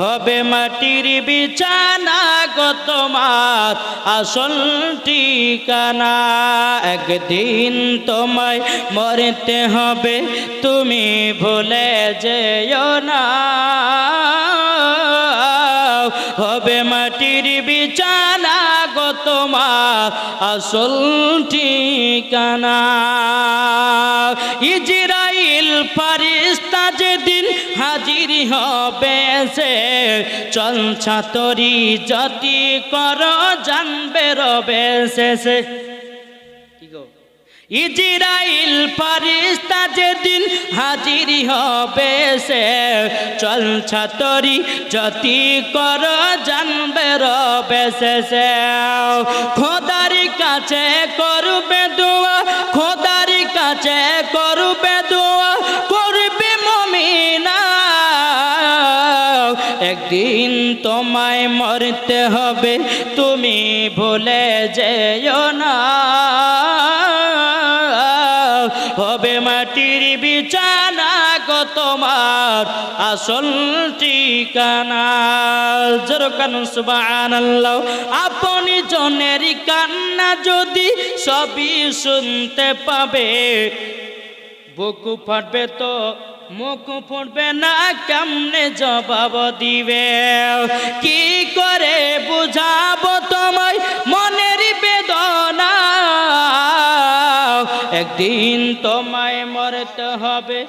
হবে মাটির বিছানা গো তোমার আসল ঠিকানা একদিন তোমায় মরতে হবে, তুমি ভুলে যেও না। হবে মাটির বিছানা গো তোমার আসল ঠিকানা ইজরাইল ফারিস্তা যেদিন হবে সে চল ছাতরি যদি কর, জানবে রবে গো? ইজরাইল ফারিস্তা যেদিন হাজির হবে সে, চল ছাতরি যতি কর, জানবে রবে সে। খোদার কাছে করবে দোয়া, খোদার কাছে করবে দোয়া একদিন তোমায় মরতে হবে, তুমি ভুলে যেও না। হবে মাটির বিছানা গো তোমার আসল ঠিকানা। জরকান সুবহানাল্লাহ। আপনি জনের কান্না যদি সবই শুনতে পাবে, বুকু ফাটবে তো মুখ ফুটবে না, কেমনে জবাব দিবে? কি করে বুঝাবো তোমায় মনের বেদনা? একদিন তোমায় মরতে হবে?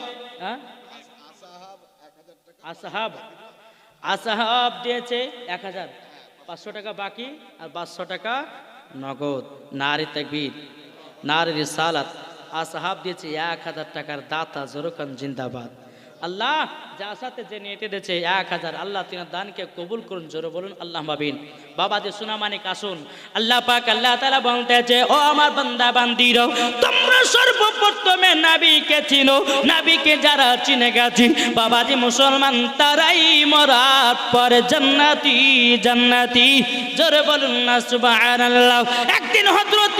আসাহাব আসাহাব দিয়েছে এক হাজার। পাঁচশো টাকা বাকি আর পাঁচশো টাকা নগদ। নারী তাকবীর, নারী রিসালাত। আসাহাব দিয়েছে, এক হাজার টাকার দাতা জোরকান জিন্দাবাদ। আল্লাহ যা সাথে যে নিয়েতে দিয়েছে, এক হাজার, আল্লাহ তিনার দানকে কবুল করুন, জোরে বলুন, আল্লাহ বাবিন বাবা যে সোনা মানিক আসুন, আল্লাহ পাক, আল্লাহ তারা বলতেছে, ও আমার বান্দা বান্দির তোমরা সর্বপ্রথমে নাবিকে চিনো, নাবিকে যারা চিনে গেছি। বাবাজি মুসলমান, তারাই মরার পরে জান্নাতি জান্নাতি। জোরে বলুন না, সুবহানাল্লাহ। একদিন হযরত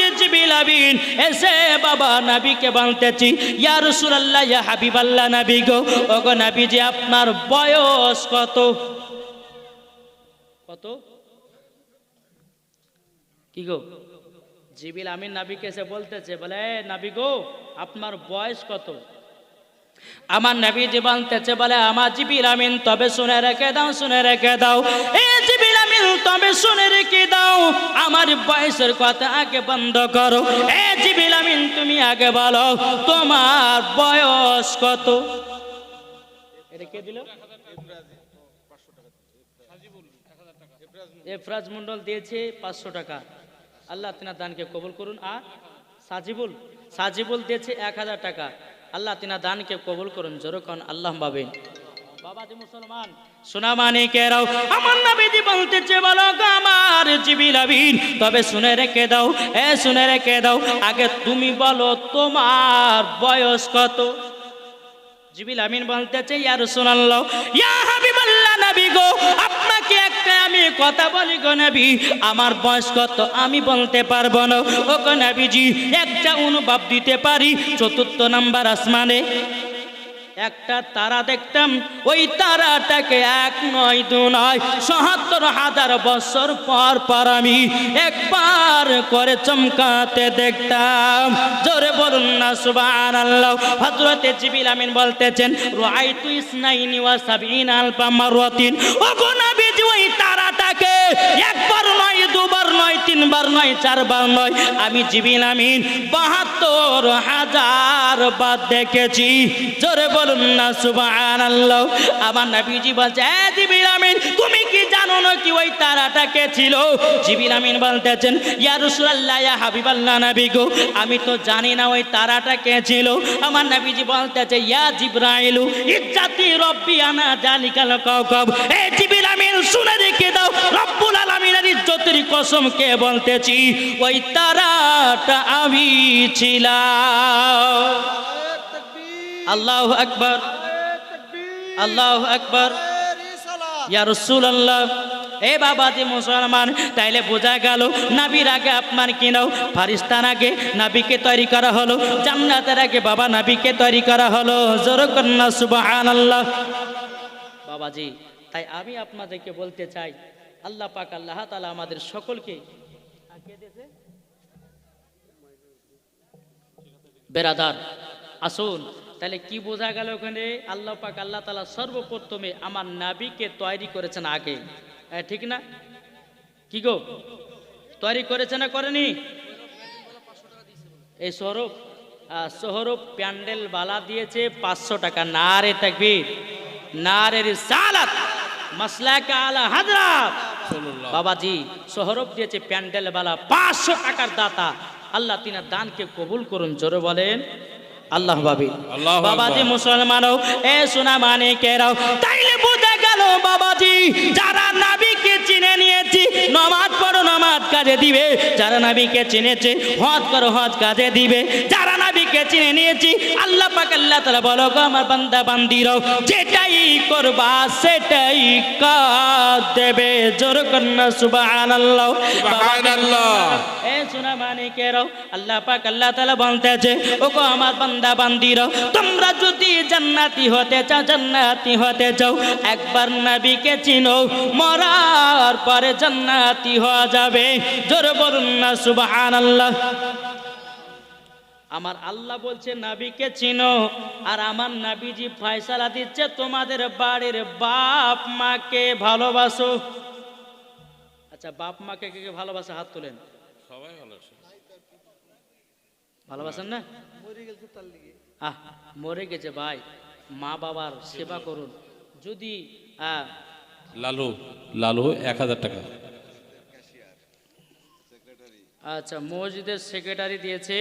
আমিন এসে বাবা নবীকে ইয়া নবী গো। ওগো নবীজি আপনার বয়স কত? কত? কি গো? জিবিল আমিন নাবিকে এসে বলতেছে, বলে নাবি গো, আপনার বয়স কত? আমার নবী যে বলতেছে, বলে, আমার জিবিল আমিন, তবে শুনে রেখে দাও, শুনে রেখে দাও। এ জিবিল আমিন তবে শুনে রেখে দাও, আমার বয়সের কথা আগে বন্ধ করো। এ জিবিল আমিন, তুমি আগে বলো, তোমার বয়স কত? কে দিল? এফরাজ মন্ডল দিয়েছে পাঁচশো টাকা। আল্লাহ তিনার দানকে কবুল করুন। আর সাজিবুল সাজিবুল দিয়েছে এক হাজার টাকা। আল্লাহ তিনার দানকে কবুল করুন জোরকন আল্লাহ পাবেন। বাবাজি মুসলমান নবীজি বলতেছে, বলো আমার তবে শুনে দাও, এ শুনে দাও, আগে তুমি বলো তোমার বয়স কত? ইয়া গো, আপনাকে একটা আমি কথা বলি গো নবী, আমার বয়স কত আমি বলতে পারব না। ও গো একটা অনুভব দিতে পারি, চতুর্থ নাম্বার আসমানে। একটা তারা দেখতাম, ওই তারাটাকে এক নয়, দু নয়, সহাত্তর হাজার বছর পর পর আমি একবার করে চমকাতে দেখতাম। জোরে বলুন না সুবান আল্লাহ হজরতে জিবিল আমিন বলতেছেন রাই তুই ইসনাইনি ওয়া সাবিন আলপা মারুয়াতিন ও গোনা বিজ ওই একবার নয়, দুবার নয়, তিনবার নয়, চারবার নয়। আমি জিবিল আমিন, বাহাত্তর হাজার বার দেখেছি। জোরে বলুন না আল্লাহ আমার নবীজি বলছে, এ জিবিল আমিন, তুমি কি জানো না কি ওই তারাটা কে ছিল? জিবিল আমিন বলতেছেন, ইয়া রাসূলুল্লাহ, ইয়া হাবিবাল্লাহ নবী গো, আমি তো জানি না ওই তারাটা কে ছিল। আমার নবীজি বলতেছে, ইয়া জিব্রাইলু, ইজ্জাতি রব্বি আনা জালিকাল কাওকাব। এ জিবিল আমিন, শুনে রেখে দাও। রব্বুল আলামিনের ইজ্জতের কসম কে বলতেছি, ওই তারাটা আমি ছিলাম। আল্লাহ আকবর। আল্লাহ আকবর। ইয়া রসুল্লাহ এ বাবাজি মুসলমান, তাইলে বোঝা গেল, নাবির আগে আপনার কিনাও ফারিস্তান আগে নাবিকে তৈরি করা হলো, জান্নাতের আগে বাবা নাবিকে তৈরি করা হলো। জোরকন্যা সুবাহান আল্লাহ বাবাজি তাই আমি আপনাদেরকে বলতে চাই, আল্লাহ পাক আল্লাহ তালা আমাদের সকলকে বেরাদার, আসুন, তাহলে কি বোঝা গেল ওখানে? আল্লাহ পাক আল্লাহ তালা সর্বপ্রথমে আমার নাবিকে তৈরি করেছেন আগে। ঠিক না? কি গো? তৈরি করেছে না করেনি? এই সৌরভ সৌরভ প্যান্ডেল বালা দিয়েছে পাঁচশো টাকা। না রে তাকবীর না রে সালাত। মাসলাকে আলা হাজরাত। বাবাজি সহরব দিয়েছে প্যান্ডেল বালা পাঁচশো টাকার দাতা। আল্লাহ তিনার দানকে কবুল করুন জোরে বলেন আল্লাহ বাবি। বাবাজি মুসলমানও এ সোনা মানে কেরাও তাইলে বুঝে গেল বাবাজি যারা নাবিকে চিনে নিয়েছি নমাজ পড়ো নমাজ কাজে দিবে। যারা নাবিকে চিনেছে হজ করো হজ কাজে দিবে। যারা নাবিকে চিনে নিয়েছি। আল্লাহ পাক আল্লাহ তাআলা বলো গো আমার বান্দা বান্দিরাও যেটাই করবা সেটাই কাজ দেবে। জোর কন্যা সুবহানাল্লাহ। সুবহানাল্লাহ। এ সোনা মানিকেরাও আল্লাহ পাক আল্লাহ তাআলা বলতেছে ও গো আমার বান্দা বান্দিরাও তোমরা যদি জান্নাতি হতে চাও জান্নাতি হতে চাও একবার নবীকে চিনো মরার পরে জান্নাতি হওয়া যাবে। জোরে বলুন না সুবহানাল্লাহ। আমার আল্লাহ বলছে নাবিকে চিনো আর আমার নাবিজি ফয়সালা দিচ্ছে তোমাদের বাড়ির বাপ মাকে ভালোবাসো। আচ্ছা বাপ মাকে কে কে ভালোবাসে? হাত তোলেন। সবাই ভালো ভালোবাসেন না? আহ মরে গেছে ভাই। মা বাবার সেবা করুন। যদি আহ, লালু লালু এক হাজার টাকা। আচ্ছা মসজিদের সেক্রেটারি দিয়েছে।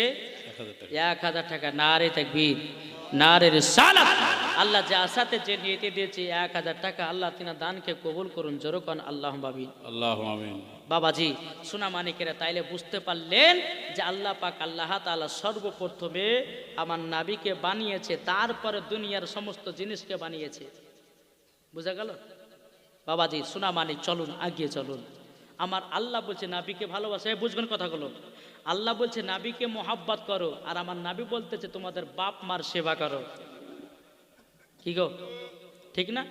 এক হাজার টাকা। টাকা নারে তাকবীর নারে আল্লাহ যে আশাতে যে নিয়েতে দিয়েছে এক হাজার টাকা আল্লাহ তিনা দানকে কবুল করুন। জোরকন আল্লাহ আল্লাহ আমিন। বাবাজি সোনা মানিকেরা তাইলে বুঝতে পারলেন যে আল্লাহ পাক আল্লাহ তাআলা সর্বপ্রথমে আমার নাবিকে বানিয়েছে তারপরে দুনিয়ার সমস্ত জিনিসকে বানিয়েছে। বুঝা গেল? বাবাজি সোনা মানিক চলুন আগিয়ে চলুন। আমার আল্লাহ বলছে নাবিকে ভালোবাসে বুঝবেন কথাগুলো। আল্লাহ বলছে, নাবিকে মোহাব্বত করো, আর আমার নাবি বলতেছে, তোমাদের বাপ মার সেবা করো। কি গো? ঠিক না?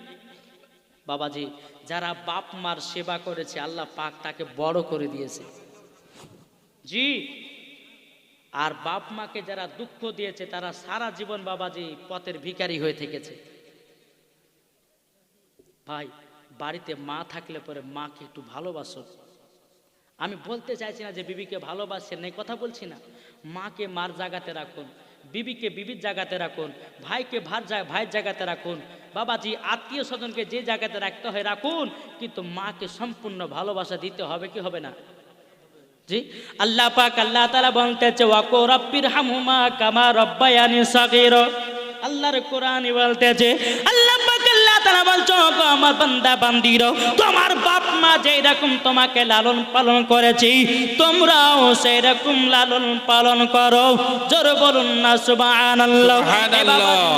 বাবাজি, যারা বাপ মার সেবা করেছে, আল্লাহ পাক তাকে বড় করে দিয়েছে। জি। আর বাপ মাকে যারা দুঃখ দিয়েছে, তারা সারা জীবন বাবাজি পথের ভিখারি হয়ে থেকেছে। ভাই, বাড়িতে মা থাকলে পরে মাকে একটু ভালোবাসো। আমি বলতে চাইছি না যে বিবিকে ভালোবাসছেন এই কথা বলছি না। মাকে মার জায়গাতে রাখুন, বিবিকে বিবির জায়গাতে রাখুন, ভাইকে ভার ভাইয়ের জায়গাতে রাখুন, বাবাজি আত্মীয় স্বজনকে যে জায়গাতে রাখতে হয় রাখুন, কিন্তু মাকে সম্পূর্ণ ভালোবাসা দিতে হবে কি হবে না? জি? আল্লাহ পাক আল্লাহ তাআলা বলতেছে, ওয়াকো রাব্বির হামহুমা কামা রব্বায়ানি সাগীর। আল্লাহর কোরআনই বলতেছে আল্লাহ তাআলা বলছো আমার বান্দা বান্দিরো তোমার বাপ মা যেই রকম তোমাকে লালন পালন করেছি তোমরাও সেই রকম লালন পালন করো। জোর বলুন না সুবহানাল্লাহ।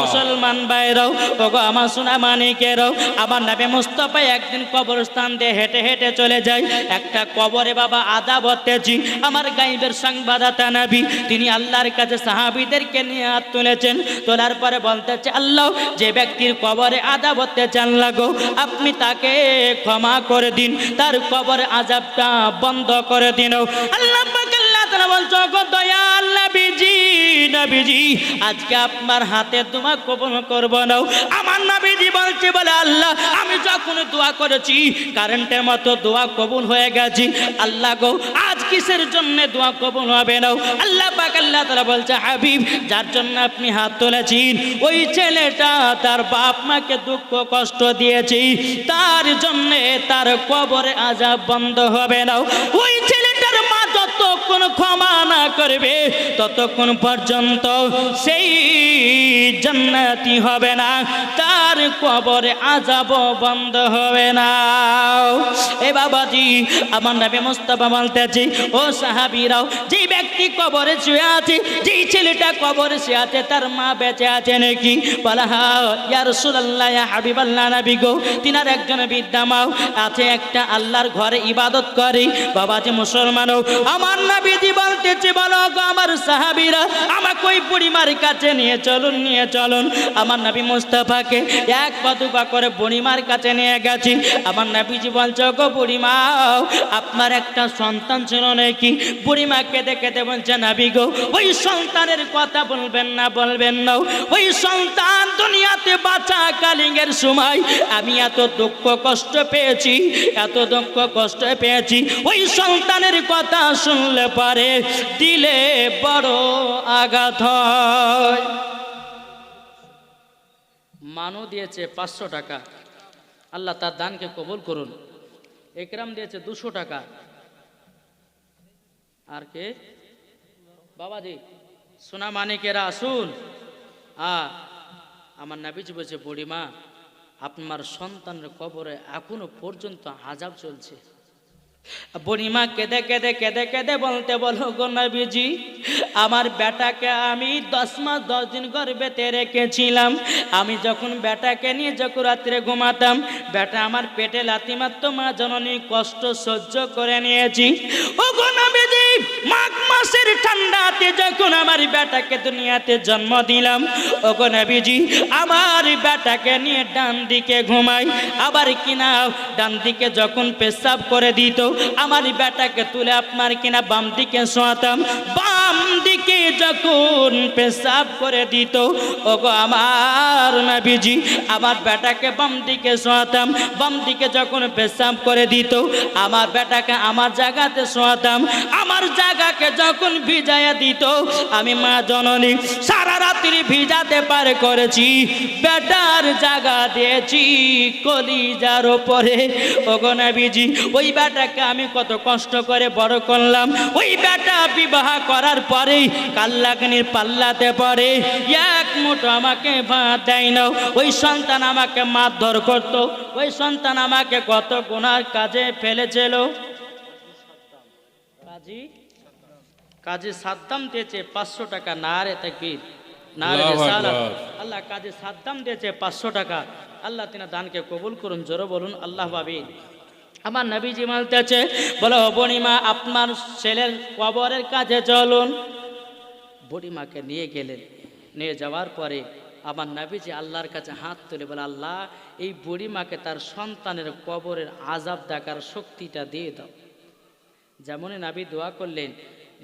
মুসলমান বাইরাও ওগো আমার সোনা মানিকেরও আমার নাবে মুস্তফা একদিন কবরস্থান দিয়ে হেঁটে হেঁটে চলে যায়। একটা কবরে বাবা আদা বতেছি আমার গাইবের সংবাদতা নাবি তিনি আল্লাহর কাছে সাহাবিদেরকে নিয়ে হাত তুলেছেন। তোলার পরে বলতেছে আল্লাহ যে ব্যক্তির কবরে আদা চান লাগো, আপনি তাকে ক্ষমা করে দিন, তার কবরে আজাবটা বন্ধ করে দিন। আল্লাহ আজকে আপনার আমার বলে আল্লাহ, আমি যখন দোয়া করেছি কারেন্টের মতো দোয়া কবুল হয়ে গেছি। আল্লাহ গো কিসের জন্য দোয়া কবুল হবে না? আল্লাহ পাক, আল্লাহ তারা বলছে, হাবিব, যার জন্য আপনি হাত তুলেছেন, ওই ছেলেটা তার বাপ মাকে দুঃখ কষ্ট দিয়েছি, তার জন্য তার কবরে আজাব বন্ধ হবে না। ওই যত যতক্ষণ ক্ষমা না করবে, ততক্ষণ পর্যন্ত সেই জান্নাতি হবে না। তার কবরে আজাব বন্ধ হবে না। এ বাবাজি, আমার নামে মোস্তফা বলতেছি, ও সাহাবিরাও, যে ব্যক্তি কবরে শুয়ে আছে যেই ছেলেটা কবরে শুয়ে আছে, তার মা বেঁচে আছে নাকি? বলা রাসূলুল্লাহ, ইয়া হাবিবাল্লাহ নবী গো, তিনার একজন বিদ্যা মাও আছে, একটা আল্লাহর ঘরে ইবাদত করে। বাবাজি, মুসলমানও আমার নবীজি বলতেছে, বলো আমার সাহাবীরা, আমাকে ওই বুড়িমার কাছে নিয়ে চলুন নিয়ে চলুন। আমার নবী মুস্তাফাকে এক পা দু করে বুড়িমার কাছে নিয়ে গেছি। আমার নবীজি বলছে গো বুড়িমা, আপনার একটা সন্তান ছিল নাকি? বুড়িমা কেঁদে কেঁদে বলছে, নাবি গো, ওই সন্তানের কথা বলবেন না বলবেন না। ওই সন্তান দুনিয়াতে বাঁচা কালিঙ্গের সময় আমি এত দুঃখ কষ্ট পেয়েছি, এত দুঃখ কষ্ট পেয়েছি। ওই সন্তানের কথা শুনলে পারে, দিলে বড় আঘাত হয়। মানও দিয়েছে পাঁচশো টাকা। আল্লাহ তার দানকে কবুল করুন। একরাম দিয়েছে দুশো টাকা। আর কে? বাবাজি, সোনা মানিকেরা আসুন আ, আমার নাবিজ বলছে, বুড়িমা, আপনার সন্তানের কবরে এখনও পর্যন্ত আজাব চলছে। বুড়িমা কেঁদে কেঁদে কেঁদে কেঁদে বলতে বলো গো নবীজি, আমার বেটাকে আমি দশ মাস দশ দিন গর্বেতে রেখেছিলাম। আমি যখন বেটাকে নিয়ে যখন রাত্রে ঘুমাতাম, বেটা আমার পেটে মারতো, মা জননী কষ্ট সহ্য করে নিয়েছি। ও গো নবীজি, মাঘ মাসের ঠান্ডাতে যখন আমার বেটাকে দুনিয়াতে জন্ম দিলাম, ও গো নবীজি, আমার বেটাকে নিয়ে ডান দিকে ঘুমাই, আবার কিনা ডান দিকে যখন পেশাব করে দিত আমার বেটাকে তুলে আপনার কিনা বাম দিকে শোয়াতাম। বাম দিকে যখন পেশাব করে দিত ও গো আমার নবীজি, আমার বেটাকে বাম দিকে শোয়াতাম। বাম দিকে যখন পেশাব করে দিত, আমার বেটাকে আমার জায়গাতে শোয়াতাম। আমার জায়গাকে যখন ভিজাইয়া দিত, আমি মা জননী, সারা রাত্রি ভিজাতে পারে করেছি। বেটার জায়গা দিয়েছি কলিজার ওপরে ওগো নবীজি, ওই বেটাকে আমি কত কষ্ট করে বড় করলাম। ওই বেটা বিবাহ করার পরেই কাল্লাগনির পাল্লাতে পড়ে। এক মুঠো আমাকে ভাত দেয় না ওই সন্তান আমাকে মারধর করতো। ওই সন্তান আমাকে কত গুনার কাজে ফেলেছিল। কাজী? কাজে সাদ্দাম দিয়েছে পাঁচশো টাকা। না রে তাকবীর না রে আল্লাহু কাজে সাদ্দাম দিয়েছে পাঁচশো টাকা। আল্লাহ তিনা দানকে কবুল করুন জোরে বলুন আল্লাহ ভাবি আমার নবীজি বলতেছে, বলো বনিমা আপনার ছেলের কবরের কাছে চলুন। বুড়িমাকে নিয়ে গেলেন। নিয়ে যাওয়ার পরে আমার নাবিজি আল্লাহর কাছে হাত তুলে বলে, আল্লাহ, এই বুড়িমাকে তার সন্তানের কবরের আজাব দেখার শক্তিটা দিয়ে দাও। যেমনই নাবি দোয়া করলেন,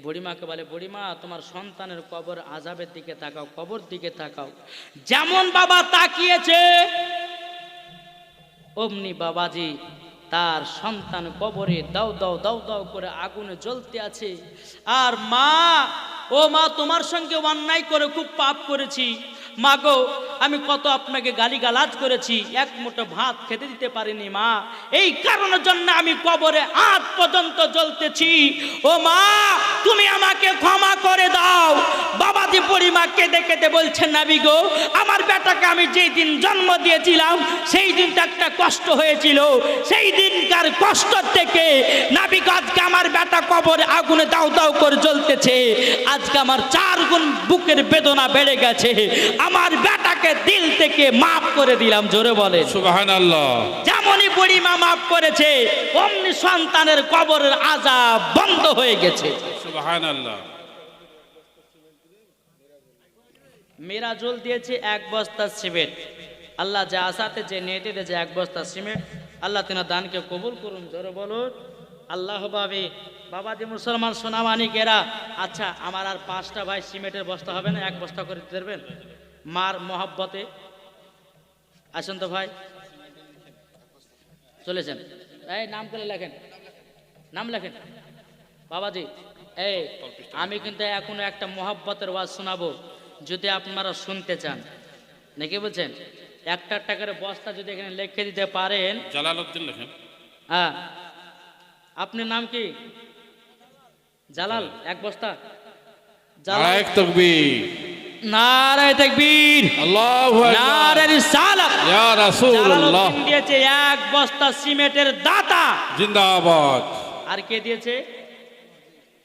বুড়িমাকে বলে, বুড়িমা, তোমার সন্তানের কবর আজাবের দিকে তাকাও, কবর দিকে তাকাও। যেমন বাবা তাকিয়েছে, অমনি বাবাজি তার সন্তান কবরে দাও দাও দাও দাও করে আগুনে জ্বলতে আছে। আর মা, ও মা, তোমার সঙ্গে অন্যায় করে খুব পাপ করেছি। মা গো, আমি কত আপনাকে গালিগালাজ করেছি, এক মুঠো ভাত খেতে দিতে পারিনি মা। এই কারণের জন্য আমি কবরে আজ পর্যন্ত জ্বলতেছি। ও মা, তুমি আমাকে ক্ষমা করে দাও। বাবাজি পরিমা কেঁদে কেঁদে বলছেন, নাবি গো, আমার বেটাকে আমি যেই দিন জন্ম দিয়েছিলাম, সেই দিনটা একটা কষ্ট হয়েছিল। সেই দিনকার কষ্ট থেকে নাবিক আজকে আমার বেটা কবরে আগুনে দাও দাও করে জ্বলতেছে। আজকে আমার চার গুণ বুকের বেদনা বেড়ে গেছে। আমার বেটাকে দিল থেকে মাফ করে দিলাম জোরে বলে যেমনই বুড়িমা মাফ করেছে অমনি সন্তানের কবরের আজাব বন্ধ হয়ে গেছে। মেরাজুল দিয়েছে এক বস্তা সিমেন্ট। আল্লাহ যা আসাতে যে নেটে দিয়েছে এক বস্তা সিমেন্ট। আল্লাহ তিনা দানকে কবুল করুন জোরে বলুন। আল্লাহ বাবে বাবাজি মুসলমান সোনামানিকেরা আচ্ছা আমার আর পাঁচটা ভাই সিমেন্টের বস্তা হবে না এক বস্তা করে দিতে পারবেন? মার মহাব্বতে। আসেন তো ভাই। চলেছেন। এই নাম করে লেখেন? নাম লেখেন। বাবাজি এই আমি কিন্তু এখনও একটা মহাব্বতের ওয়াজ শোনাবো যদি আপনারা শুনতে চান। নাকি বলছেন? একটা একটা করে বস্তা যদি এখানে লিখে দিতে পারেন। জালাল উদ্দিন লেখেন। হ্যাঁ। আপনার নাম কি? জালাল এক বস্তা। জালাল। তকবীর। নারায় তাকবীর। আল্লাহু আকবার। নারে রিসালাত। ইয়া রাসূলুল্লাহ। দিয়েছে এক বস্তা সিমেন্টের দাতা। জিন্দাবাদ। আর কে দিয়েছে?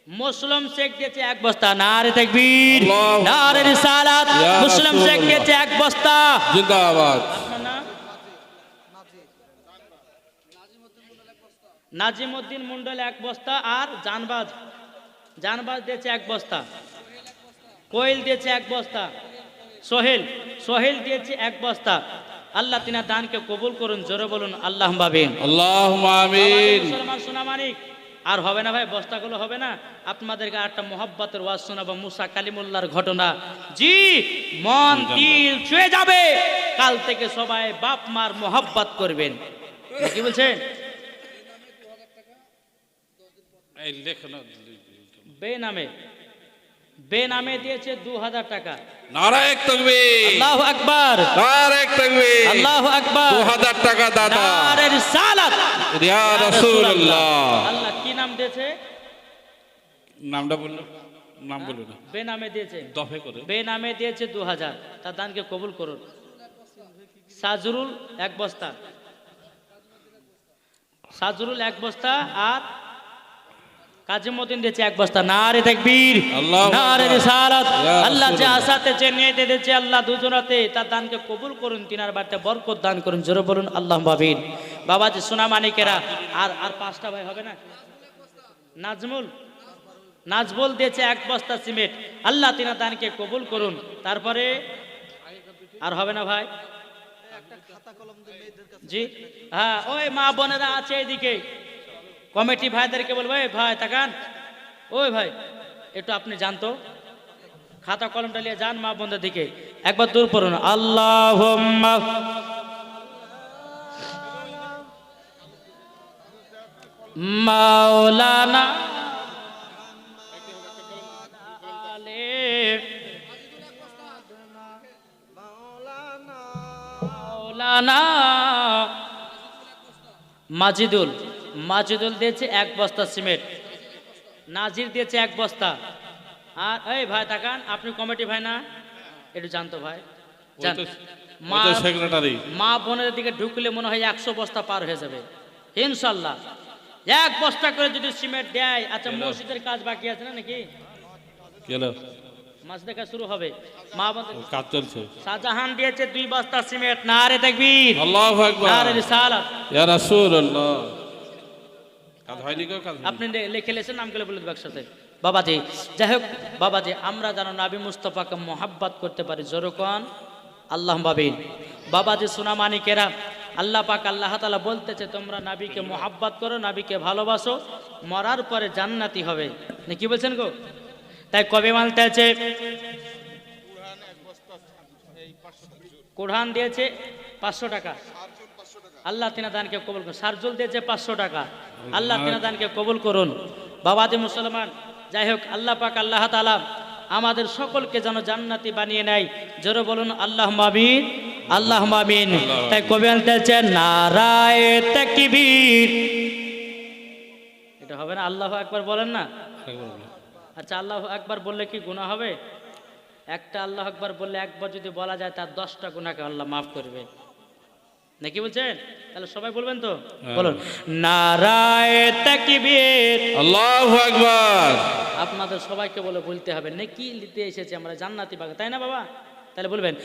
মুসলিম শেখ দিয়েছে এক বস্তা। নারে তাকবীর। নারে রিসালাত। মুসলিম শেখ দিয়েছে এক বস্তা। জিন্দাবাদ? নাজিমউদ্দিন মন্ডল এক বস্তা। আর জানবাজ। জানবাজ দিয়েছে এক বস্তা। কোয়েল দিয়েছে এক বস্তা। সোহেল সোহেল দিয়েছে এক বস্তা। আল্লাহ তিনা দানকে কবুল করুন জোরে বলুন আল্লাহ বাবিন আল্লাহুম্মা আমিন। মুসলমান সোনা মানিক আর হবে না ভাই বস্তাগুলো হবে না। আপনাদেরকে একটা মোহাব্বতের ওয়াজ শোনাবো মুসা কালিমুল্লাহর ঘটনা। জি মন দিল ছুঁয়ে যাবে। কাল থেকে সবাই বাপ মার মোহাব্বত করবেন। কি বলছেন? এই লেখো না বে নামে বে নামে দিয়েছে দু হাজার টাকা। নারায়ক আল্লাহ আকবার। নারায়ক আল্লাহ আকবার। 2000 টাকা দাতা। নারে রিসালাত। ইয়া রাসূলুল্লাহ। আল্লাহ কি নাম দিয়েছে? নামটা বলল নাম বলো না। বে দিয়েছে। দফে করে। বে নামে দিয়েছে দু হাজার। তার দানকে কবুল করুন। সাজরুল এক বস্তা। সাজরুল এক বস্তা আর কাজিমুদ্দিন দিয়েছে এক বস্তা নারে তাকবীর আল্লাহু নারে। রিসালাত। আল্লাহ যে রাসূলুল্লাহ। আশাতে যে নিয়ে দিয়েছে আল্লাহ দুজনাতে তার দানকে কবুল করুন তিনার বাড়িতে বরকত দান করুন জোরে বলুন আল্লাহ বাবিন বাবাজি সোনা মানিকেরা আর আর পাঁচটা ভাই হবে না? নাজমুল নাজবুল দিয়েছে এক বস্তা সিমেন্ট। আল্লাহ তিনা দানকে কবুল করুন। তারপরে আর হবে না ভাই? জি হ্যাঁ ওই মা বোনেরা আছে এদিকে। কমিটি ভাইদেরকে বলব, এই ভাই, তাকান। ওই ভাই, একটু আপনি জানতো। খাতা কলমটা নিয়ে যান মা বোনদের দিকে। একবার দূর পড়ুন। আল্লাহ মাওলানা মাওলানা মাজিদুল মাজিদুল দিয়েছে এক বস্তা সিমেন্ট। নাজির দিয়েছে এক বস্তা। আর এই ভাই তাকান আপনি কমিটি ভাই না? একটু জানতো ভাই। মা বোনের দিকে ঢুকলে মনে হয় একশো বস্তা পার হয়ে যাবে। ইনশাল্লাহ। এক বস্তা করে যদি সিমেন্ট দেয় আচ্ছা। মসজিদের কাজ বাকি আছে না নাকি? মসজিদের কাজ শুরু হবে। মা কাজ চলছে। শাহজাহান দিয়েছে দুই বস্তা সিমেন্ট। নারে তাকবীর। আল্লাহু আকবার। ইয়া রাসূলুল্লাহ কাজ হয়নি কেউ কাজ হয়নি। আপনি লিখে লেছেন নামগুলো বলে দেবো একসাথে। বাবাজি, যাই হোক, বাবাজি, আমরা যেন নাবি মুস্তফাকে মোহাব্বত করতে পারি জোরকন আল্লাহ বাবিন বাবাজি সুনামানিকেরা আল্লাহ পাক আল্লাহ তালা বলতেছে, তোমরা নাবিকে মোহাব্বত করো, নাবিকে ভালোবাসো, মরার পরে জান্নাতি হবে। কি বলছেন গো? তাই কবে মানতে আছে কোরআন দিয়েছে পাঁচশো টাকা। আল্লাহ তিনা দানকে কবুল করুন। সারজুল দিয়েছে পাঁচশো টাকা। আল্লাহ তিনাদানকে কবুল করুন। বাবাজি মুসলমান যাই হোক আল্লাহ পাক, আল্লাহ তালা আমাদের সকলকে যেন জান্নাতি বানিয়ে নেয়। জোরে বলুন আল্লাহ মাবিন আল্লাহ মাবিন তাই কবি আনতেছে নারায় এটা হবে না, আল্লাহ একবার বলেন না? আচ্ছা আল্লাহ একবার বললে কি গুনাহ হবে? একটা আল্লাহ একবার বললে একবার যদি বলা যায়, তার দশটা গুণাকে আল্লাহ মাফ করবে। নাকি বলছেন? তাহলে সবাই বলবেন তো? বলুন। নারায় তাকবীর। আল্লাহু আকবার। আপনাদের সবাইকে বলে বলতে হবে। নাকি নিতে এসেছে আমরা জান্নাতি বাগান। তাই না বাবা? তাহলে বলবেন